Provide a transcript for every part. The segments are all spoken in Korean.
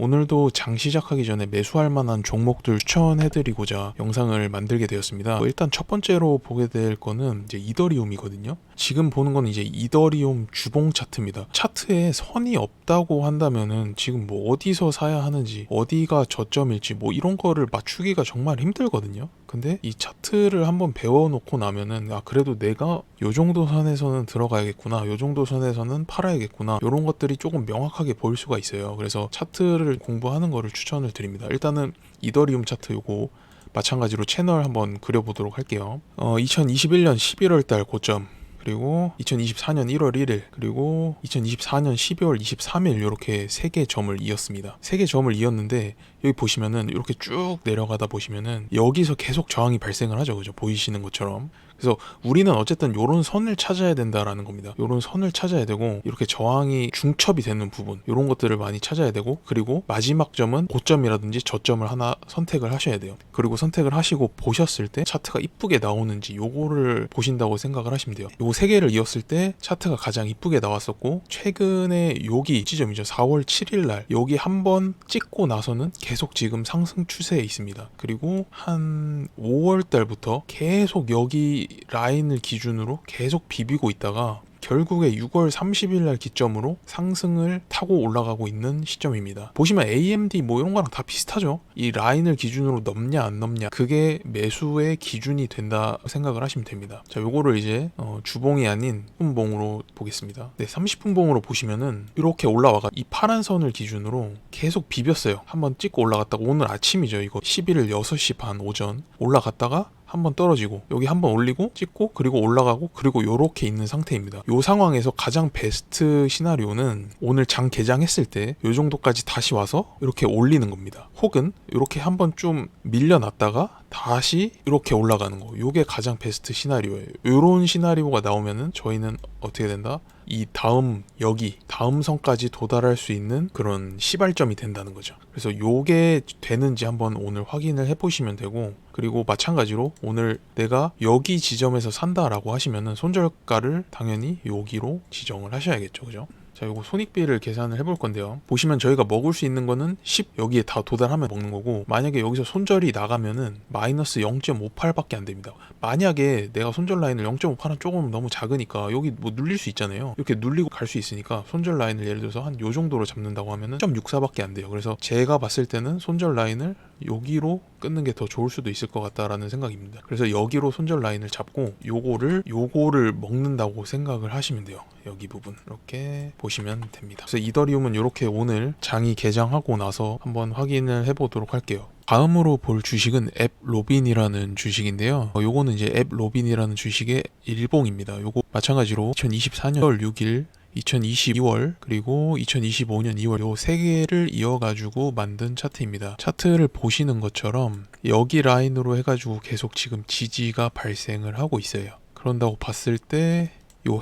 오늘도 장 시작하기 전에 매수할 만한 종목들 추천해드리고자 영상을 만들게 되었습니다. 뭐 일단 첫 번째로 보게 될 거는 이제 이더리움이거든요. 지금 보는 건 이제 이더리움 주봉 차트입니다. 차트에 선이 없다고 한다면은 지금 뭐 어디서 사야 하는지, 어디가 저점일지 뭐 이런 거를 맞추기가 정말 힘들거든요. 근데 이 차트를 한번 배워놓고 나면은 아 그래도 내가 요 정도 선에서는 들어가야겠구나, 요 정도 선에서는 팔아야겠구나 이런 것들이 조금 명확하게 보일 수가 있어요. 그래서 차트를 공부하는 거를 추천을 드립니다. 일단은 이더리움 차트 요거 마찬가지로 채널 한번 그려보도록 할게요. 어, 2021년 11월 달 고점 그리고 2024년 1월 1일 그리고 2024년 12월 23일 이렇게 세 개 점을 이었습니다. 세 개 점을 이었는데 여기 보시면은 이렇게 쭉 내려가다 보시면은 여기서 계속 저항이 발생을 하죠. 그죠? 보이시는 것처럼. 그래서 우리는 어쨌든 요런 선을 찾아야 된다라는 겁니다. 요런 선을 찾아야 되고 이렇게 저항이 중첩이 되는 부분 요런 것들을 많이 찾아야 되고 그리고 마지막 점은 고점이라든지 저점을 하나 선택을 하셔야 돼요. 그리고 선택을 하시고 보셨을 때 차트가 이쁘게 나오는지 요거를 보신다고 생각을 하시면 돼요. 요 세 개를 이었을 때 차트가 가장 이쁘게 나왔었고 최근에 여기 지점이죠. 4월 7일 날 여기 한번 찍고 나서는 계속 지금 상승 추세에 있습니다. 그리고 한 5월 달부터 계속 여기 라인을 기준으로 계속 비비고 있다가 결국에 6월 30일 날 기점으로 상승을 타고 올라가고 있는 시점입니다. 보시면 AMD 뭐 이런 거랑 다 비슷하죠. 이 라인을 기준으로 넘냐 안 넘냐 그게 매수의 기준이 된다 생각을 하시면 됩니다. 자, 요거를 이제 어, 주봉이 아닌 10분봉으로 보겠습니다. 네, 30분봉으로 보시면은 이렇게 올라와가 이 파란 선을 기준으로 계속 비볐어요. 한번 찍고 올라갔다가 오늘 아침이죠. 이거 11일 6시 반 오전 올라갔다가 한 번 떨어지고 여기 한 번 올리고 찍고 그리고 올라가고 그리고 요렇게 있는 상태입니다. 요 상황에서 가장 베스트 시나리오는 오늘 장 개장했을 때 요 정도까지 다시 와서 이렇게 올리는 겁니다. 혹은 이렇게 한 번 좀 밀려났다가 다시 이렇게 올라가는 거. 요게 가장 베스트 시나리오예요. 요런 시나리오가 나오면은 저희는 어떻게 된다? 이 다음 여기 다음 선까지 도달할 수 있는 그런 시발점이 된다는 거죠. 그래서 요게 되는지 한번 오늘 확인을 해 보시면 되고 그리고 마찬가지로 오늘 내가 여기 지점에서 산다라고 하시면은 손절가를 당연히 여기로 지정을 하셔야겠죠. 그죠? 자, 요거 손익비를 계산을 해볼 건데요. 보시면 저희가 먹을 수 있는 거는 10 여기에 다 도달하면 먹는 거고 만약에 여기서 손절이 나가면은 마이너스 0.58밖에 안 됩니다. 만약에 내가 손절 라인을 0.58은 조금 너무 작으니까 여기 뭐 눌릴 수 있잖아요. 이렇게 눌리고 갈 수 있으니까 손절 라인을 예를 들어서 한 요 정도로 잡는다고 하면은 0.64밖에 안 돼요. 그래서 제가 봤을 때는 손절 라인을 여기로 끊는 게 더 좋을 수도 있을 것 같다라는 생각입니다. 그래서 여기로 손절 라인을 잡고 요거를 요거를 먹는다고 생각을 하시면 돼요. 여기 부분 이렇게 보시면 됩니다. 그래서 이더리움은 이렇게 오늘 장이 개장하고 나서 한번 확인을 해보도록 할게요. 다음으로 볼 주식은 앱 로빈이라는 주식인데요. 어, 요거는 이제 앱 로빈이라는 주식의 일봉입니다. 요거 마찬가지로 2024년 1월 6일 2022월 그리고 2025년 2월 요 세 개를 이어가지고 만든 차트입니다. 차트를 보시는 것처럼 여기 라인으로 해가지고 계속 지금 지지가 발생을 하고 있어요. 그런다고 봤을 때요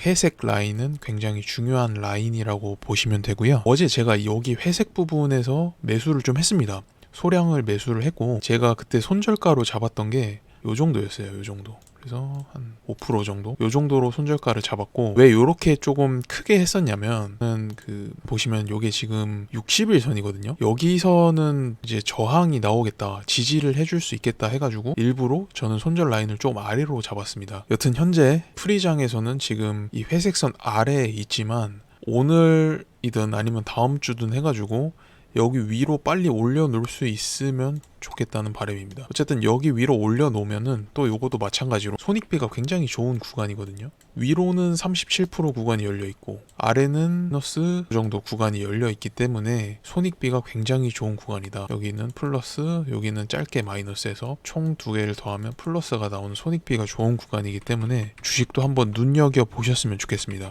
회색 라인은 굉장히 중요한 라인이라고 보시면 되고요. 어제 제가 여기 회색 부분에서 매수를 좀 했습니다. 소량을 매수를 했고 제가 그때 손절가로 잡았던 게 요 정도였어요. 요 정도. 그래서 한 5% 정도? 요 정도로 손절가를 잡았고 왜 요렇게 조금 크게 했었냐면 그 보시면 요게 지금 60일 선이거든요. 여기서는 이제 저항이 나오겠다. 지지를 해줄 수 있겠다 해가지고 일부러 저는 손절 라인을 좀 아래로 잡았습니다. 여튼 현재 프리장에서는 지금 이 회색선 아래에 있지만 오늘이든 아니면 다음 주든 해가지고 여기 위로 빨리 올려놓을 수 있으면 좋겠다는 바람입니다. 어쨌든 여기 위로 올려놓으면은 또 요것도 마찬가지로 손익비가 굉장히 좋은 구간이거든요. 위로는 37% 구간이 열려 있고 아래는 플러스 그 정도 구간이 열려 있기 때문에 손익비가 굉장히 좋은 구간이다. 여기는 플러스, 여기는 짧게 마이너스해서 총 두 개를 더하면 플러스가 나오는 손익비가 좋은 구간이기 때문에 주식도 한번 눈여겨 보셨으면 좋겠습니다.